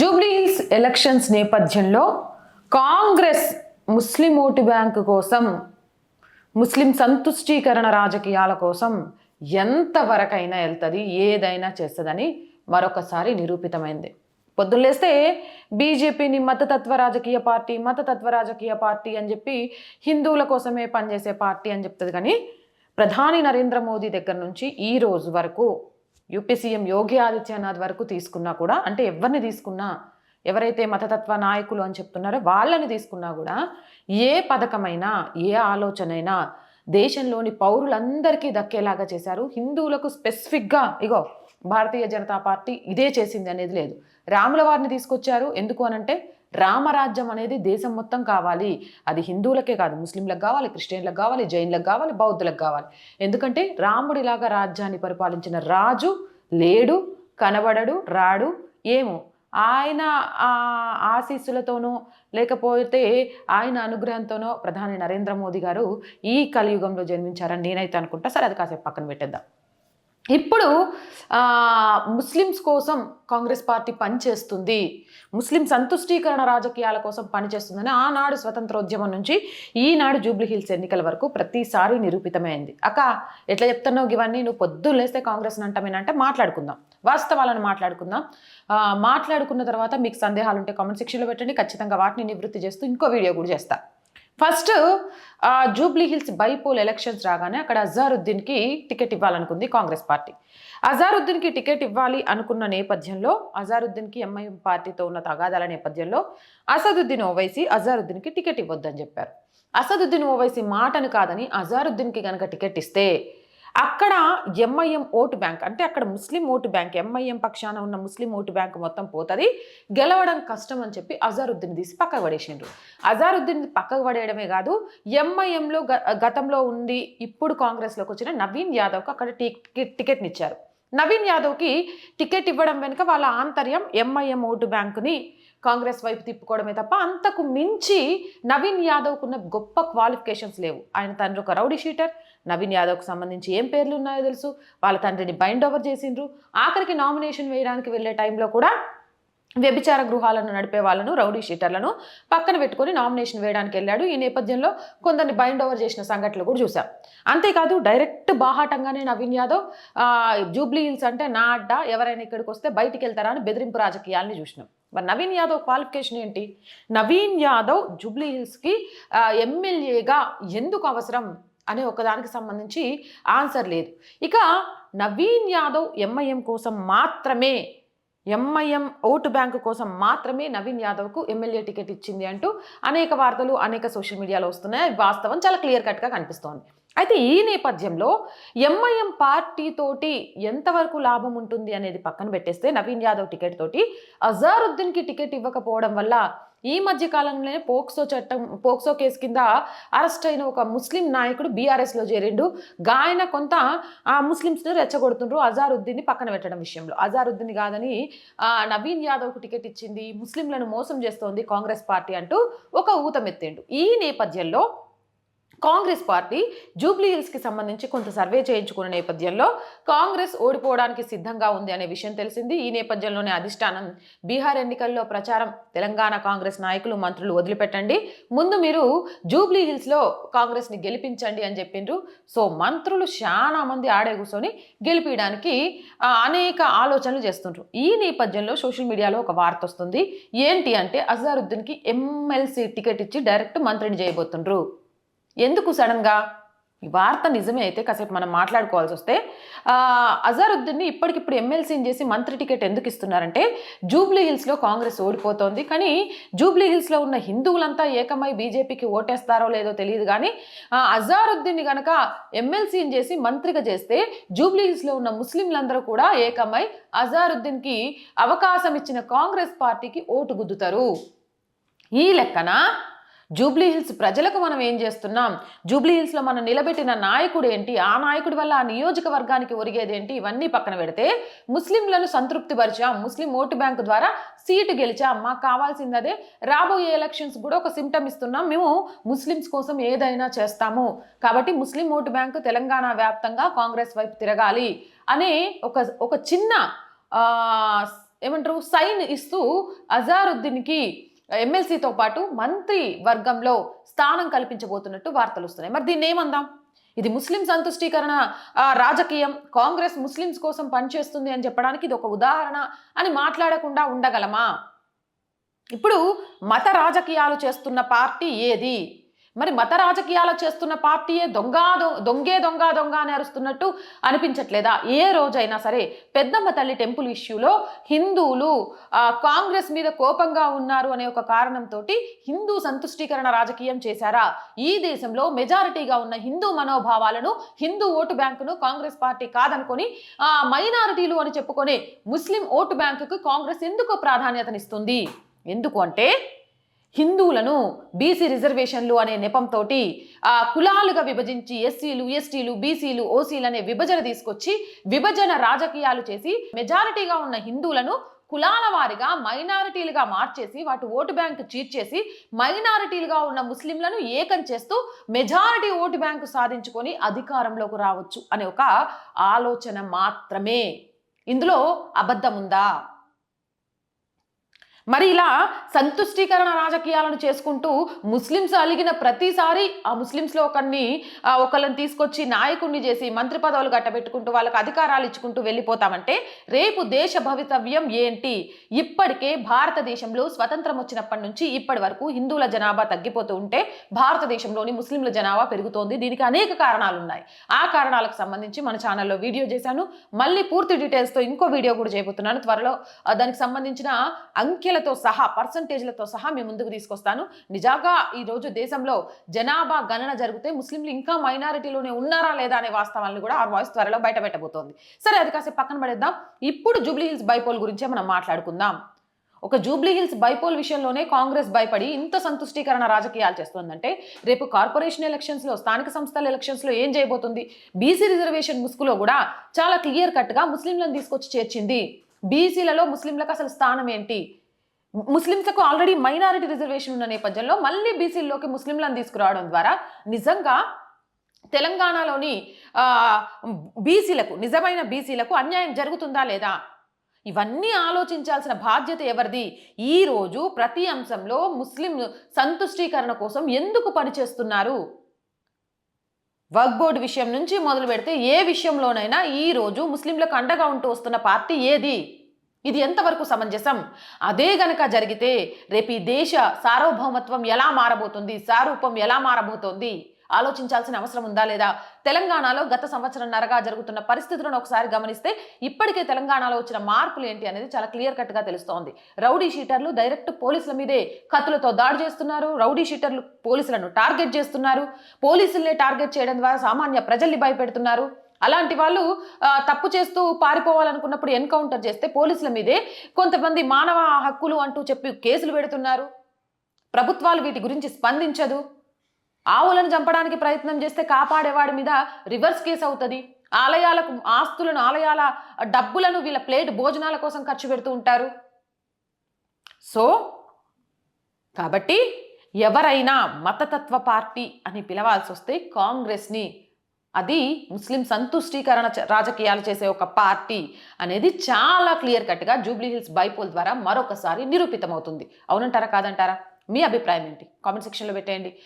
Jubilee Hills elections నేపథ్యంలో కాంగ్రెస్ ముస్లిం vote bank కోసం ముస్లిం సంతుష్టీకరణ రాజకీయాల కోసం ఎంతవరకైనా వెళ్తుంది ఏదైనా చేస్తుందని మరొకసారి నిరూపితమైంది. పొద్దులేస్తే బీజేపీని మతతత్వ రాజకీయ పార్టీ మతతత్వ రాజకీయ పార్టీ అని చెప్పి హిందువుల కోసమే పనిచేసే పార్టీ అని చెప్తుంది. కానీ ప్రధాని నరేంద్ర మోదీ దగ్గర నుంచి ఈ రోజు వరకు యూపీ సీఎం యోగి ఆదిత్యనాథ్ వరకు తీసుకున్నా కూడా అంటే ఎవరిని తీసుకున్నా ఎవరైతే మతతత్వ నాయకులు అని చెప్తున్నారో వాళ్ళని తీసుకున్నా కూడా ఏ పథకమైనా ఏ ఆలోచనైనా దేశంలోని పౌరులందరికీ దక్కేలాగా చేశారు. హిందువులకు స్పెసిఫిక్గా ఇగో భారతీయ జనతా పార్టీ ఇదే చేసింది అనేది లేదు. రాముల వారిని తీసుకొచ్చారు. ఎందుకు అనంటే రామరాజ్యం అనేది దేశం మొత్తం కావాలి. అది హిందువులకే కాదు ముస్లింలకు కావాలి క్రిస్టియన్లకు కావాలి జైన్లకు కావాలి బౌద్ధులకు కావాలి. ఎందుకంటే రాముడిలాగా రాజ్యాన్ని పరిపాలించిన రాజు లేడు కనబడడు రాడు ఏమో. ఆయన ఆశీస్సులతోనో లేకపోతే ఆయన అనుగ్రహంతోనో ప్రధాని నరేంద్ర మోదీ గారు ఈ కలియుగంలో జన్మించారని నేనైతే అనుకుంటా. సరే అది కాసేపు పక్కన పెట్టేద్దాం. ఇప్పుడు ముస్లిమ్స్ కోసం కాంగ్రెస్ పార్టీ పనిచేస్తుంది. ముస్లిం సంతుష్టీకరణ రాజకీయాల కోసం పనిచేస్తుందని ఆనాడు స్వతంత్రోద్యమం నుంచి ఈనాడు జూబ్లీహిల్స్ ఎన్నికల వరకు ప్రతిసారి నిరూపితమైంది. అక్క ఎట్లా చెప్తున్నావు ఇవన్నీ? నువ్వు పొద్దున్న లేస్తే కాంగ్రెస్ అంటామేనంటే మాట్లాడుకుందాం. వాస్తవాలను మాట్లాడుకుందాం. మాట్లాడుకున్న తర్వాత మీకు సందేహాలు ఉంటే కామెంట్ సెక్షన్లో పెట్టండి. ఖచ్చితంగా వాటిని నివృత్తి చేస్తూ ఇంకో వీడియో కూడా చేస్తా. ఫస్ట్ ఆ, జూబ్లీ హిల్స్ బైపోల్ ఎలక్షన్స్ రాగానే అక్కడ అజారుద్దీన్కి టికెట్ ఇవ్వాలనుకుంది కాంగ్రెస్ పార్టీ. అజారుద్దీన్కి టికెట్ ఇవ్వాలి అనుకున్న నేపథ్యంలో అజారుద్దీన్కి ఎంఐఎం పార్టీతో ఉన్న తగాదాల నేపథ్యంలో అసదుద్దీన్ ఓవైసీ అజారుద్దీన్కి టికెట్ ఇవ్వద్దని చెప్పారు. అసదుద్దీన్ ఓవైసీ మాటను కాదని అజారుద్దీన్కి కనుక టికెట్ ఇస్తే అక్కడ ఎంఐఎం ఓటు బ్యాంక్ అంటే అక్కడ ముస్లిం ఓటు బ్యాంక్ ఎంఐఎం పక్షాన ఉన్న ముస్లిం ఓటు బ్యాంక్ మొత్తం పోతుంది. గెలవడం కష్టం అని చెప్పి అజారుద్దీన్ తీసి పక్కకు పడేసిండ్రు. అజారుద్దీన్ పక్కకు పడేయడమే కాదు ఎంఐఎంలో గతంలో ఉండి ఇప్పుడు కాంగ్రెస్లోకి వచ్చిన నవీన్ యాదవ్కి అక్కడ టికెట్ టికెట్ని ఇచ్చారు నవీన్ యాదవ్కి టికెట్ ఇవ్వడం వెనుక వాళ్ళ ఆంతర్యం ఎంఐఎం ఓటు బ్యాంకుని కాంగ్రెస్ వైపు తిప్పుకోవడమే తప్ప అంతకు మించి నవీన్ యాదవ్కున్న గొప్ప క్వాలిఫికేషన్స్ లేవు. ఆయన తండ్రి ఒక రౌడీ షీటర్. నవీన్ యాదవ్కు సంబంధించి ఏం పేర్లు ఉన్నాయో తెలుసు? వాళ్ళ తండ్రిని బైండ్ ఓవర్ చేసిండ్రు. ఆఖరికి నామినేషన్ వేయడానికి వెళ్ళే టైంలో కూడా వ్యభిచార గృహాలను నడిపే వాళ్ళను రౌడీ షీటర్లను పక్కన పెట్టుకొని నామినేషన్ వేయడానికి వెళ్ళాడు. ఈ నేపథ్యంలో కొందరిని బైండ్ ఓవర్ చేసిన సంఘటనలు కూడా చూశాం అంతేకాదు డైరెక్ట్ బాహాటంగానే నవీన్ యాదవ్ జూబ్లీ హిల్స్ అంటే నా అడ్డ ఎవరైనా ఇక్కడికి వస్తే బయటికి వెళ్తారా అని బెదిరింపు రాజకీయాల్ని చూసినాం. మరి నవీన్ యాదవ్ క్వాలిఫికేషన్ ఏంటి? నవీన్ యాదవ్ జూబ్లీ హిల్స్కి ఎమ్మెల్యేగా ఎందుకు అవసరం? అనే ఒకదానికి సంబంధించి ఆన్సర్ లేదు. ఇక నవీన్ యాదవ్ ఎంఐఎం కోసం మాత్రమే ఎంఐఎం ఓటు బ్యాంకు కోసం మాత్రమే నవీన్ యాదవ్కు ఎమ్మెల్యే టికెట్ ఇచ్చింది అంటూ అనేక వార్తలు అనేక సోషల్ మీడియాలో వస్తున్నాయి. వాస్తవం చాలా క్లియర్ కట్గా కనిపిస్తోంది. అయితే ఈ నేపథ్యంలో ఎంఐఎం పార్టీతోటి ఎంతవరకు లాభం ఉంటుంది అనేది పక్కన పెట్టేస్తే నవీన్ యాదవ్ టికెట్ తోటి అజారుద్దీన్కి టికెట్ ఇవ్వకపోవడం వల్ల ఈ మధ్య కాలంలోనే పోక్సో చట్టం పోక్సో కేసు కింద అరెస్ట్ అయిన ఒక ముస్లిం నాయకుడు బీఆర్ఎస్లో చేరిండు. గాయన కొంత ఆ ముస్లిమ్స్ని రెచ్చగొడుతుండ్రు అజారుద్దీన్ని పక్కన పెట్టడం విషయంలో. అజారుద్దీన్ కాదని నవీన్ యాదవ్కు టికెట్ ఇచ్చింది ముస్లింలను మోసం చేస్తోంది కాంగ్రెస్ పార్టీ అంటూ ఒక ఊతమెత్తిండు. ఈ నేపథ్యంలో కాంగ్రెస్ పార్టీ జూబ్లీ హిల్స్కి సంబంధించి కొంత సర్వే చేయించుకున్న నేపథ్యంలో కాంగ్రెస్ ఓడిపోవడానికి సిద్ధంగా ఉంది అనే విషయం తెలిసింది. ఈ నేపథ్యంలోనే అధిష్టానం బీహార్ ఎన్నికల్లో ప్రచారం తెలంగాణ కాంగ్రెస్ నాయకులు మంత్రులు వదిలిపెట్టండి. ముందు మీరు జూబ్లీ హిల్స్లో కాంగ్రెస్ని గెలిపించండి అని చెప్పిండ్రు. సో మంత్రులు చాలా మంది ఆడే కూర్చొని గెలిపించడానికి అనేక ఆలోచనలు చేస్తుండ్రు. ఈ నేపథ్యంలో సోషల్ మీడియాలో ఒక వార్త వస్తుంది. ఏంటి అంటే అజారుద్దీన్కి ఎమ్మెల్సీ టికెట్ ఇచ్చి డైరెక్ట్ మంత్రిని చేయబోతుండ్రు. ఎందుకు సడన్గా ఈ వార్త నిజమే అయితే కాసేపు మనం మాట్లాడుకోవాల్సి వస్తే అజారుద్దీన్ని ఇప్పటికిప్పుడు ఎమ్మెల్సీని చేసి మంత్రి టికెట్ ఎందుకు ఇస్తున్నారంటే జూబ్లీ హిల్స్లో కాంగ్రెస్ ఓడిపోతోంది. కానీ జూబ్లీ హిల్స్లో ఉన్న హిందువులంతా ఏకమై బీజేపీకి ఓటేస్తారో లేదో తెలియదు. కానీ అజారుద్దీన్ని కనుక ఎమ్మెల్సీని చేసి మంత్రిగా చేస్తే జూబ్లీ హిల్స్లో ఉన్న ముస్లింలందరూ కూడా ఏకమై అజారుద్దీన్కి అవకాశం ఇచ్చిన కాంగ్రెస్ పార్టీకి ఓటు గుద్దుతారు. ఈ లెక్కన? జూబ్లీ హిల్స్ ప్రజలకు మనం ఏం చేస్తున్నాం? జూబ్లీ హిల్స్లో మనం నిలబెట్టిన నాయకుడు ఏంటి? ఆ నాయకుడి వల్ల ఆ నియోజకవర్గానికి ఒరిగేది ఏంటి? ఇవన్నీ పక్కన పెడితే ముస్లింలను సంతృప్తి పరిచాం. ముస్లిం ఓటు బ్యాంకు ద్వారా సీటు గెలిచాం. మాకు కావాల్సింది అదే. రాబోయే ఎలక్షన్స్ కూడా ఒక సిమ్టమ్ ఇస్తున్నాం. మేము ముస్లిమ్స్ కోసం ఏదైనా చేస్తాము. కాబట్టి ముస్లిం ఓటు బ్యాంకు తెలంగాణ వ్యాప్తంగా కాంగ్రెస్ వైపు తిరగాలి అనే ఒక ఒక చిన్న ఏమంటారు సైన్ ఇస్తూ అజారుద్దీన్కి ఎమ్మెల్సీతో పాటు మంత్రి వర్గంలో స్థానం కల్పించబోతున్నట్టు వార్తలు వస్తున్నాయి. మరి దీన్ని ఏమందాం? ఇది ముస్లిం సంతుష్టీకరణ రాజకీయం కాంగ్రెస్ ముస్లిమ్స్ కోసం పనిచేస్తుంది అని చెప్పడానికి ఇది ఒక ఉదాహరణ అని మాట్లాడకుండా ఉండగలమా? ఇప్పుడు మత రాజకీయాలు చేస్తున్న పార్టీ ఏది? మరి మత రాజకీయాలు చేస్తున్న పార్టీయే దొంగ దొంగే దొంగ దొంగ అని అరుస్తున్నట్టు అనిపించట్లేదా? ఏ రోజైనా సరే పెద్దమ్మ తల్లి టెంపుల్ ఇష్యూలో హిందువులు కాంగ్రెస్ మీద కోపంగా ఉన్నారు అనే ఒక కారణంతో హిందూ సంతుష్టీకరణ రాజకీయం చేశారా? ఈ దేశంలో మెజారిటీగా ఉన్న హిందూ మనోభావాలను హిందూ ఓటు బ్యాంకును కాంగ్రెస్ పార్టీ కాదనుకొని ఆ మైనారిటీలు అని చెప్పుకునే ముస్లిం ఓటు బ్యాంకుకు కాంగ్రెస్ ఎందుకు ప్రాధాన్యతనిస్తుంది? ఎందుకు అంటే హిందువులను బీసీ రిజర్వేషన్లు అనే నెపంతో ఆ కులాలుగా విభజించి ఎస్సీలు ఎస్టీలు బీసీలు ఓసీలు అనే విభజన తీసుకొచ్చి విభజన రాజకీయాలు చేసి మెజారిటీగా ఉన్న హిందువులను కులాల వారిగా మైనారిటీలుగా మార్చేసి వాటి ఓటు బ్యాంకు చీర్చేసి మైనారిటీలుగా ఉన్న ముస్లింలను ఏకం చేస్తూ మెజారిటీ ఓటు బ్యాంకు సాధించుకొని అధికారంలోకి రావచ్చు అనే ఒక ఆలోచన మాత్రమే. ఇందులో అబద్ధం ఉందా మరి ఇలా సంతుష్టీకరణ రాజకీయాలను చేసుకుంటూ ముస్లిమ్స్ అలిగిన ప్రతిసారి ఆ ముస్లిమ్స్లో ఒకరిని ఒకళ్ళని తీసుకొచ్చి నాయకుడిని చేసి మంత్రి పదవులు గట్టబెట్టుకుంటూ వాళ్ళకి అధికారాలు ఇచ్చుకుంటూ వెళ్ళిపోతామంటే రేపు దేశ భవితవ్యం ఏంటి? ఇప్పటికే భారతదేశంలో స్వతంత్రం వచ్చినప్పటి నుంచి ఇప్పటి వరకు హిందువుల జనాభా తగ్గిపోతూ ఉంటే భారతదేశంలోని ముస్లింల జనాభా పెరుగుతోంది. దీనికి అనేక కారణాలు ఉన్నాయి. ఆ కారణాలకు సంబంధించి మన ఛానల్లో వీడియో చేశాను. మళ్ళీ పూర్తి డీటెయిల్స్తో ఇంకో వీడియో కూడా చేయబోతున్నాను. త్వరలో దానికి సంబంధించిన అంకెల అంకెలతో సహా పర్సంటేజ్లతో సహా మీ ముందుకు తీసుకొస్తాను. నిజంగా ఈ రోజు దేశంలో జనాభా గణన జరిగితే ముస్లింలు ఇంకా మైనారిటీలోనే ఉన్నారా లేదా అనే వాస్తవాలను కూడా ఆ వాయిస్ త్వరలో బయటపెట్టబోతోంది సరే అది కాసేపు పక్కన పడేద్దాం. ఇప్పుడు జూబ్లీహిల్స్ బైపోల్ గురించే మనం మాట్లాడుకుందాం. ఒక జూబ్లీహిల్స్ బైపోల్ విషయంలోనే కాంగ్రెస్ భయపడి ఇంత సంతుష్టీకరణ రాజకీయాలు చేస్తుందంటే రేపు కార్పొరేషన్ ఎలక్షన్స్లో స్థానిక సంస్థల ఎలక్షన్స్లో ఏం చేయబోతుంది? బీసీ రిజర్వేషన్ ముసుగులో కూడా చాలా క్లియర్ కట్గా ముస్లింలను తీసుకొచ్చి చేర్చింది. బీసీలలో ముస్లింలకు అసలు స్థానం ఏంటి? ముస్లింస్కు ఆల్రెడీ మైనారిటీ రిజర్వేషన్ ఉన్న నేపథ్యంలో మళ్ళీ బీసీల్లోకి ముస్లింలను తీసుకురావడం ద్వారా నిజంగా తెలంగాణలోని బీసీలకు నిజమైన బీసీలకు అన్యాయం జరుగుతుందా లేదా? ఇవన్నీ ఆలోచించాల్సిన బాధ్యత ఎవరిది? ఈ రోజు ప్రతి అంశంలో ముస్లిం సంతుష్టీకరణ కోసం ఎందుకు పనిచేస్తున్నారు? వర్క్ బోర్డు విషయం నుంచి మొదలు పెడితే ఏ విషయంలోనైనా ఈ రోజు ముస్లింలకు అండగా ఉంటూ వస్తున్న పార్టీ ఏది? ఇది ఎంతవరకు సమంజసం? అదే గనక జరిగితే రేపు ఈ దేశ సార్వభౌమత్వం ఎలా మారబోతుంది? సారూపం ఎలా మారబోతోంది? ఆలోచించాల్సిన అవసరం ఉందా లేదా? తెలంగాణలో గత సంవత్సరంన్నరగా జరుగుతున్న పరిస్థితులను ఒకసారి గమనిస్తే ఇప్పటికే తెలంగాణలో వచ్చిన మార్పులు ఏంటి అనేది చాలా క్లియర్ కట్గా తెలుస్తోంది. రౌడీ షీటర్లు డైరెక్ట్ పోలీసుల మీదే కత్తులతో దాడి చేస్తున్నారు. రౌడీ షీటర్లు పోలీసులను టార్గెట్ చేస్తున్నారు. పోలీసుల్నే టార్గెట్ చేయడం ద్వారా సామాన్య ప్రజల్ని భయపెడుతున్నారు. అలాంటి వాళ్ళు తప్పు చేస్తూ పారిపోవాలనుకున్నప్పుడు ఎన్కౌంటర్ చేస్తే పోలీసుల మీదే కొంతమంది మానవ హక్కులు అంటూ చెప్పి కేసులు పెడుతున్నారు. ప్రభుత్వాలు వీటి గురించి స్పందించదు. ఆవులను చంపడానికి ప్రయత్నం చేస్తే కాపాడేవాడి మీద రివర్స్ కేసు అవుతుంది. ఆలయాలకు ఆస్తులను ఆలయాల డబ్బులను వీళ్ళ ప్లేట్ భోజనాల కోసం ఖర్చు పెడుతూ ఉంటారు. సో కాబట్టి ఎవరైనా మతతత్వ పార్టీ అని పిలవాల్సి వస్తే కాంగ్రెస్ని అది ముస్లిం సంతుష్టీకరణ చ- రాజకీయాలు చేసే ఒక పార్టీ అనేది చాలా క్లియర్ కట్గా జూబ్లీ హిల్స్ బైపోల్ ద్వారా మరొకసారి నిరూపితమవుతుంది. అవునంటారా కాదంటారా? మీ అభిప్రాయం ఏంటి? కామెంట్ సెక్షన్లో పెట్టేయండి.